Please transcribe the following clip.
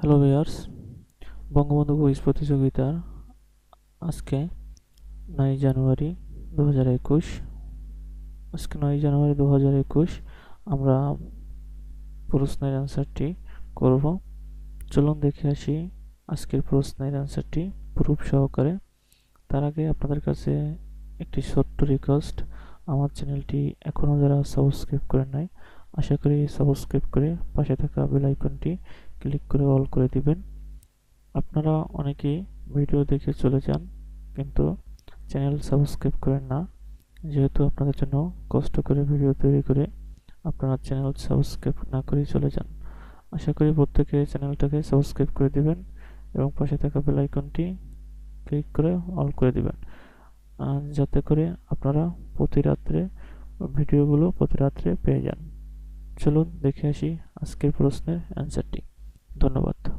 Hello viewers Bangabandhu quiz প্রতিযোগিতার আজকে নয় জানুয়ারি দু হাজার একুশ। আজকে নয় জানুয়ারি দু হাজার একুশ, আমরা প্রশ্নের অ্যান্সারটি করব। চলুন দেখে আসি আজকের প্রশ্নের অ্যান্সারটি প্রুফ সহকারে। তার আগে আপনাদের কাছে একটি ছোট্ট রিকোয়েস্ট আমার চ্যানেলটি এখনও যারা সাবস্ক্রাইব করেন নাই, আশা করি সাবস্ক্রাইব করে পাশে থাকা বেল আইকনটি ক্লিক করে অল করে দিবেন। আপনারা অনেকেই ভিডিও দেখে চলে যান, কিন্তু চ্যানেল সাবস্ক্রাইব করেন না। যেহেতু আপনাদের জন্য কষ্ট করে ভিডিও তৈরি করে আপনারা চ্যানেল সাবস্ক্রাইব না করেই চলে যান। আশা করি প্রত্যেকে চ্যানেলটাকে সাবস্ক্রাইব করে দিবেন এবং পাশে থাকা বেল আইকনটি ক্লিক করে অল করে দিবেন। যাতে করে আপনারা প্রতি রাত্রে ভিডিওগুলো প্রতি রাত্রে পেয়ে যান। চলুন দেখে আসি আজকের প্রশ্নের অ্যান্সারটি ধন্যবাদ।